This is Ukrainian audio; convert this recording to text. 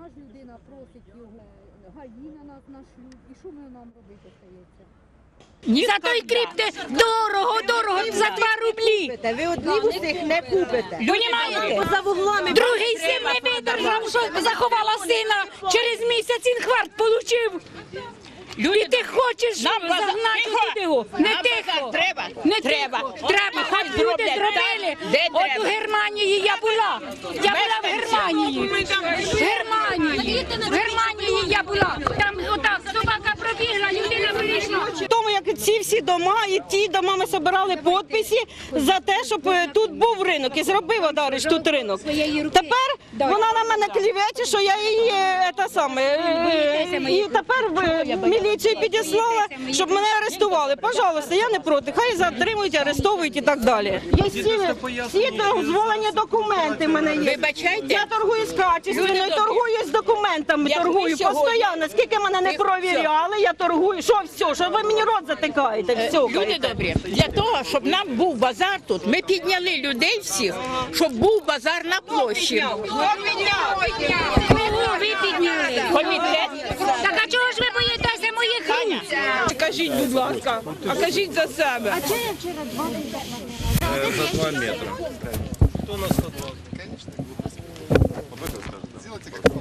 наш людина просить його, гаї на нас нашлють. І що ми нам робити остається? За той кріпте дорого, дорого, за 2 рублі. Ви одні в усіх не купите. Понімаєте? За вуглами Другий син не видержав, що заховала сина. Через місяць інфаркт получив. І ти хочеш загнати туди його? Не тихо. треба. Не Треба. тихо. Треба. Хай люди зроблять зробили. де От треба. у Германії я була. Я була в Германії. В Германії. В Германії я була. Там як ці всі дома і ті дома ми збирали підписи за те, щоб е, тут був ринок і зробив Одарич тут ринок. Тепер вона на мене клівече, що я її е, та саме е, і тепер в міліцію підіслала, щоб мене арестували. Пожалуйста, я не проти. Хай затримують, арестовують і так далі. Є всі, всі дозволені документи. в Мене є. Вибачайте. Я торгую з качественною, торгую з документами, торгую постійно. Скільки мене не провіряли, я торгую. Що все? Що ви мені рот затикаєте? Е, люди добрі для того, щоб нам був базар тут. Ми підняли людей всіх, щоб був базар на площі. Кого ви підняли? Комітет. Так а чого ж ви боїтеся моїх Таня? Кажіть, будь ласка, а кажіть за себе. А чого я вчора два е, За два метри. Хто на 120? Звісно. Сделайте как